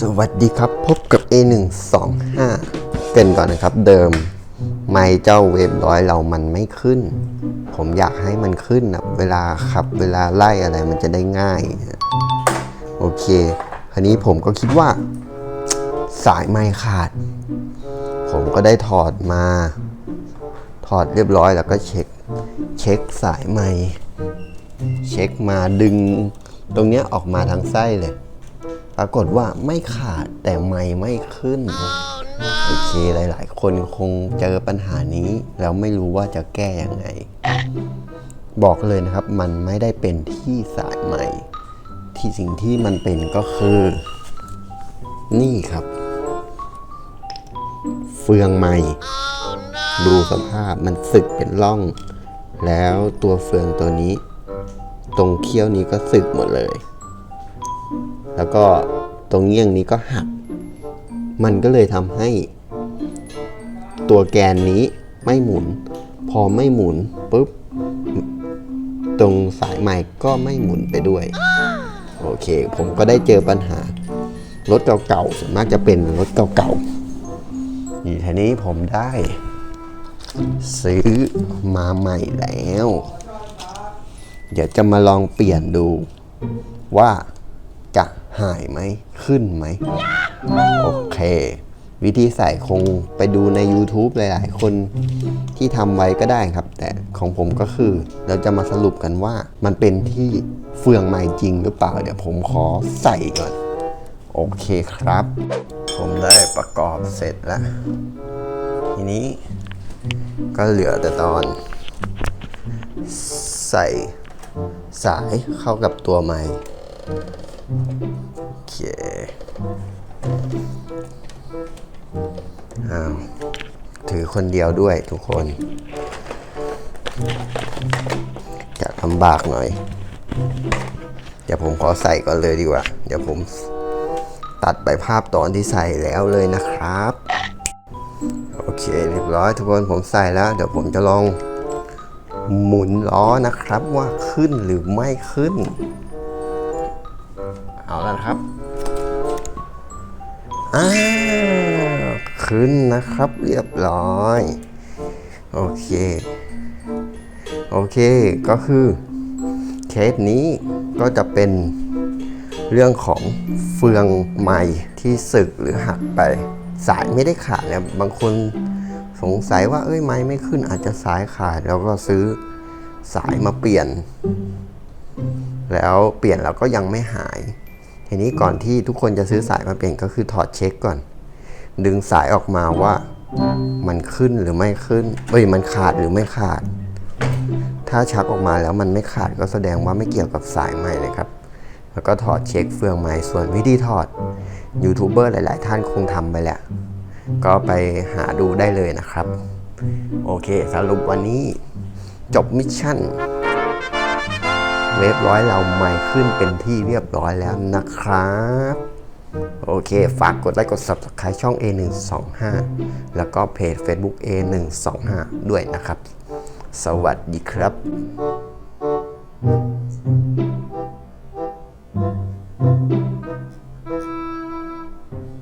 สวัสดีครับพบกับ A125 เกรินก่อนนะครับ เดิม ไม่เจ้าเวฟร้อยเรามันไม่ขึ้น ผมอยากให้มันขึ้นนะเวลาขับเวลาไล่อะไรมันจะได้ง่าย โอเคคันนี้ผมก็คิดว่า สายไม่ขาด ผมก็ได้ถอดมา ถอดเรียบร้อยแล้วก็เช็ค เช็คสายไม้เช็คมาดึง ตรงเนี้ยออกมาทางไส้เลย ปรากฏว่าไม่ขาดแต่ไม่ไม่ขึ้นโอเคหลาย ๆ คนคงเจอปัญหานี้แล้วไม่รู้ว่าจะแก้ยังไง บอกเลยนะครับมันไม่ได้เป็นที่สายใหม่ ที่สิ่งที่มันเป็นก็คือ นี่ครับ เฟืองใหม่ ดูสภาพมันสึกเป็นร่อง แล้วตัวเฟืองตัวนี้ ตรงเขี้ยวนี้ก็สึกหมดเลย แล้วก็ตรงเงี้ยงนี้ก็หัก มันก็เลยทำให้ ตัวแกนนี้ไม่หมุน พอไม่หมุนปุ๊บ ตรงสายใหม่ก็ไม่หมุนไปด้วย โอเค ผมก็ได้เจอปัญหารถเก่าๆส่วนมากจะเป็นรถเก่าๆนี่ทีนี้ผมได้ ซื้อมาใหม่แล้ว เดี๋ยวจะมาลองเปลี่ยนดูว่าจะ หายไหมขึ้นไหม โอเค วิธีใส่คงไปดูใน YouTube หลายๆ คนที่ทำไว้ก็ได้ครับ แต่ของผมก็คือเราจะมาสรุปกันว่ามันเป็นที่เฟืองไม้จริงหรือเปล่า เดี๋ยวผมขอใส่ก่อน โอเคครับ ผมได้ประกอบเสร็จแล้ว ทีนี้ก็เหลือแต่ตอน ใส่สายเข้ากับตัวไม้ โอเคอ้าวถือคนเดียวด้วยทุกคนจะลำบากหน่อย เดี๋ยวผมขอใส่ก่อนเลยดีกว่า เดี๋ยวผมตัดไปภาพตอนที่ใส่แล้วเลยนะครับ โอเคเรียบร้อยทุกคนผมใส่แล้ว เดี๋ยวผมจะลองหมุนล้อนะครับว่าขึ้นหรือไม่ขึ้น เอาแล้วนะครับอ้าวขึ้นนะครับเรียบร้อย โอเค โอเคก็คือเคสนี้ก็จะเป็นเรื่องของเฟืองใหม่ที่สึกหรือหักไป สายไม่ได้ขาดเนะบางคนสงสัยว่าเอ้ยไม้ไม่ขึ้นอาจจะสายขาดแล้วก็ซื้อสายมาเปลี่ยน แล้วเปลี่ยนแล้วก็ยังไม่หาย ทีนี้ก่อนที่ทุกคนจะซื้อสายมาเปลี่ยนก็คือถอดเช็คก่อน ดึงสายออกมาว่ามันขึ้นหรือไม่ขึ้นเอ้ยมันขาดหรือไม่ขาด ถ้าชักออกมาแล้วมันไม่ขาดก็แสดงว่าไม่เกี่ยวกับสายใหม่นะครับ แล้วก็ถอดเช็คเฟืองใหม่ส่วนวิธีถอดยูทูบเบอร์หลาย ๆ ท่านคงทำไปแหละก็ไปหาดูได้เลยนะครับ โอเคสรุปวันนี้จบมิชชั่น เว็บร้อยเราใหม่ขึ้นเป็นที่เรียบร้อยแล้วนะครับ โอเค ฝากกดไลค์กด Subscribe ช่อง A125 แล้วก็เพจ Facebook A125 ด้วยนะครับ สวัสดีครับ